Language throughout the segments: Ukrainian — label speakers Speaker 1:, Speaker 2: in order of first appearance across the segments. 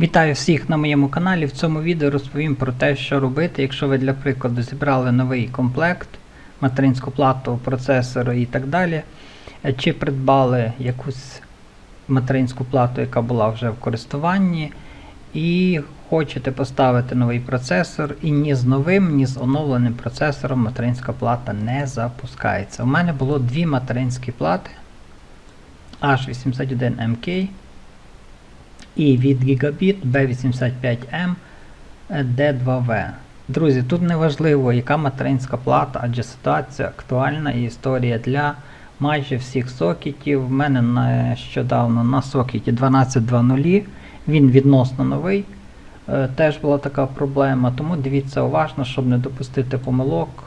Speaker 1: Вітаю всіх на моєму каналі. В цьому відео розповім про те, що робити, якщо ви для прикладу зібрали новий комплект, материнську плату, процесор і так далі, е, чи придбали якусь материнську плату, яка була вже в користуванні, і хочете поставити новий процесор, і ні з новим, ні з оновленим процесором материнська плата не запускається. У мене було дві материнські плати H81MK і від Gigabit B85M D2V. Друзі, тут не важливо, яка материнська плата, адже ситуація актуальна і історія для майже всіх сокетів. В мене нещодавно на сокеті 12.2.0, він відносно новий. Е, Теж була така проблема, тому дивіться уважно, щоб не допустити помилок.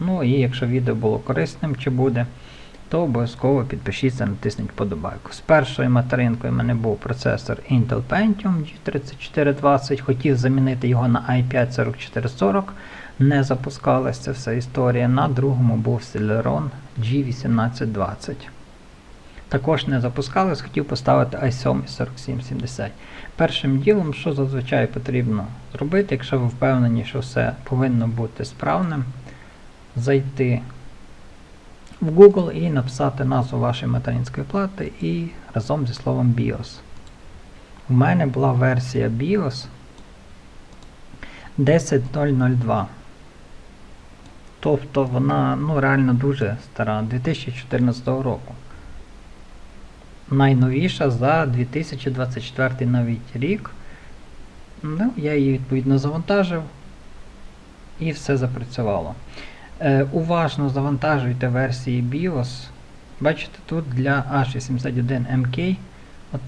Speaker 1: Ну і якщо відео було корисним чи буде, то обов'язково підпишіться, натисніть подобайку. З першою материнкою в мене був процесор Intel Pentium G3420, хотів замінити його на i5-4440, не запускалася вся історія. На другому був Celeron G1820. Також не запускалось, хотів поставити i7 4770. Першим ділом, що зазвичай потрібно зробити, якщо ви впевнені, що все повинно бути справним, зайти в Google і написати назву вашої материнської плати і разом зі словом BIOS. У мене була версія BIOS 10.002. Тобто вона ну, реально дуже стара, 2014 року. Найновіша за 2024 навіть рік. Ну, Я її відповідно завантажив і все запрацювало. Е, уважно завантажуйте версії BIOS. Бачите, тут для H81MK от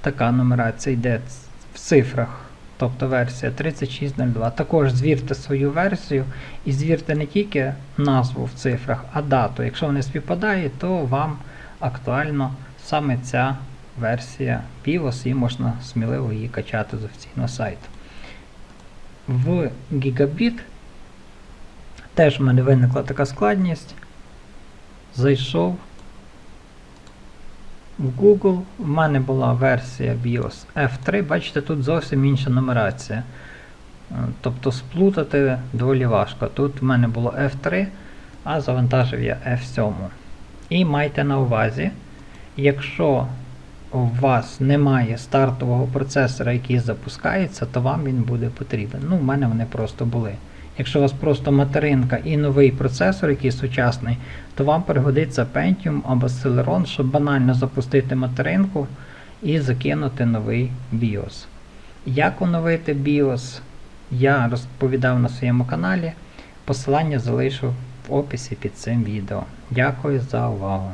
Speaker 1: така нумерація йде в цифрах, тобто версія 3602. Також звірте свою версію і звірте не тільки назву в цифрах, а дату. Якщо вони співпадає, то вам актуально саме ця версія BIOS і можна сміливо її качати з офіційного сайту. В Gigabit Теж в мене виникла така складність. Зайшов в Google, в мене була версія BIOS F3, бачите, тут зовсім інша нумерація. Е, Тобто сплутати доволі важко. Тут в мене було F3, а завантажив я F7. І майте на увазі, якщо у вас немає стартового процесора, який запускається, то вам він буде потрібен. Ну, в мене вони просто були. Якщо у вас просто материнка і новий процесор, який сучасний, то вам пригодиться Pentium або Celeron, щоб банально запустити материнку і закинути новий BIOS. Як оновити BIOS, я розповідав на своєму каналі. Посилання залишу в описі під цим відео. Дякую за увагу.